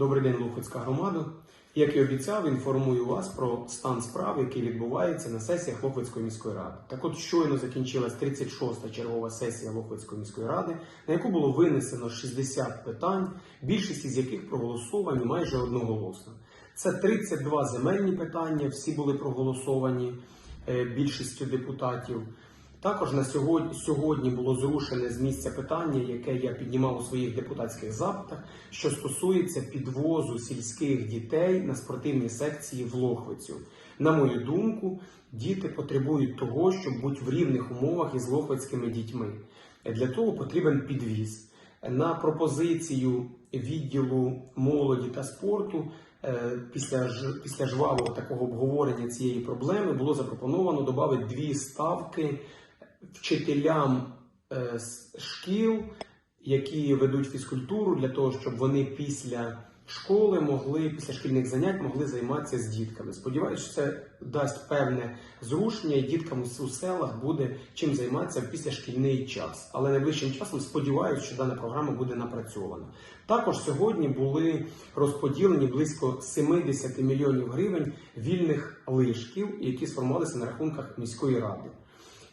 Добрий день, Лухвицька громада. Як і обіцяв, інформую вас про стан справ, який відбувається на сесіях Лохвицької міської ради. Так от щойно закінчилась 36-та чергова сесія Лохвицької міської ради, на яку було винесено 60 питань, більшість із яких проголосовані майже одноголосно. Це 32 земельні питання, всі були проголосовані е, більшістю депутатів. Також на сьогодні, сьогодні було зрушене з місця питання, яке я піднімав у своїх депутатських запитах, що стосується підвозу сільських дітей на спортивні секції в Лохвицю. На мою думку, діти потребують того, щоб бути в рівних умовах із лохвицькими дітьми. Для того потрібен підвіз. На пропозицію відділу молоді та спорту е, після, після жвавого такого обговорення цієї проблеми було запропоновано додати дві ставки вчителям е, шкіл, які ведуть фізкультуру, для того, щоб вони після школи могли, після шкільних занять могли займатися з дітками. Сподіваюся, що це дасть певне зрушення, і діткам у селах буде чим займатися в післяшкільний час. Але найближчим часом сподіваюся, що дана програма буде напрацьована. Також сьогодні були розподілені близько 70 мільйонів гривень вільних лишків, які сформувалися на рахунках міської ради.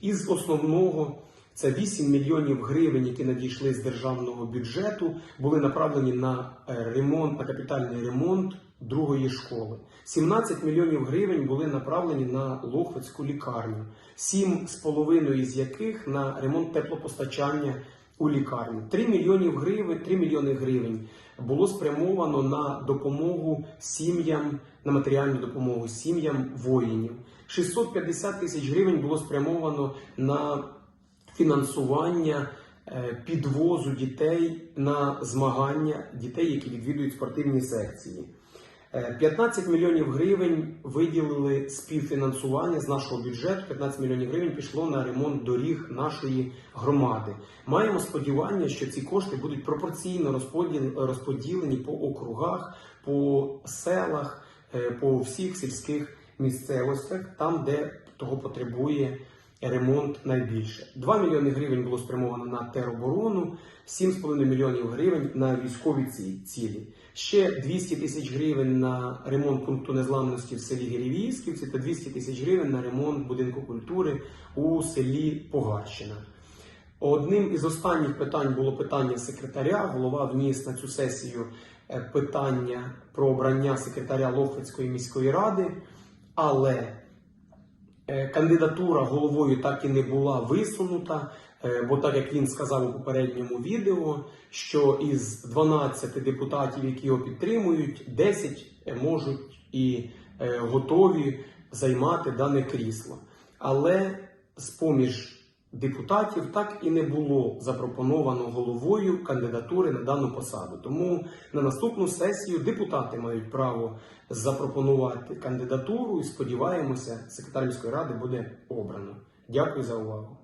Із основного це 8 мільйонів гривень, які надійшли з державного бюджету, були направлені на е, ремонт, на капітальний ремонт другої школи. 17 мільйонів гривень були направлені на Лохвицьку лікарню, 7,5 з яких на ремонт теплопостачання у лікарні. 3 мільйонів гривень, 3 мільйони гривень було спрямовано на допомогу сім'ям, на матеріальну допомогу сім'ям воїнів. 650 тисяч гривень було спрямовано на фінансування е, підвозу дітей на змагання дітей, які відвідують спортивні секції. Е, 15 мільйонів гривень виділили співфінансування з нашого бюджету. 15 мільйонів гривень пішло на ремонт доріг нашої громади. Маємо сподівання, що ці кошти будуть пропорційно розподілені по округах, по селах, е, по всіх сільських місцевостях, там, де того потребує ремонт найбільше. 2 мільйони гривень було спрямовано на тероборону, 7,5 мільйонів гривень на військові ці- цілі. Ще 200 тисяч гривень на ремонт пункту незламності в селі Гірівіївськівці та 200 тисяч гривень на ремонт будинку культури у селі Погарщина. Одним із останніх питань було питання секретаря. Голова вніс на цю сесію е, питання про обрання секретаря Лохвицької міської ради, але Кандидатура головою так і не була висунута, е, бо так як він сказав у попередньому відео, що із 12 депутатів, які його підтримують, 10 можуть і е, готові займати дане крісло. Але з поміж депутатів так і не було запропоновано головою кандидатури на дану посаду. Тому на наступну сесію депутати мають право запропонувати кандидатуру і сподіваємося, секретар міської ради буде обрано. Дякую за увагу.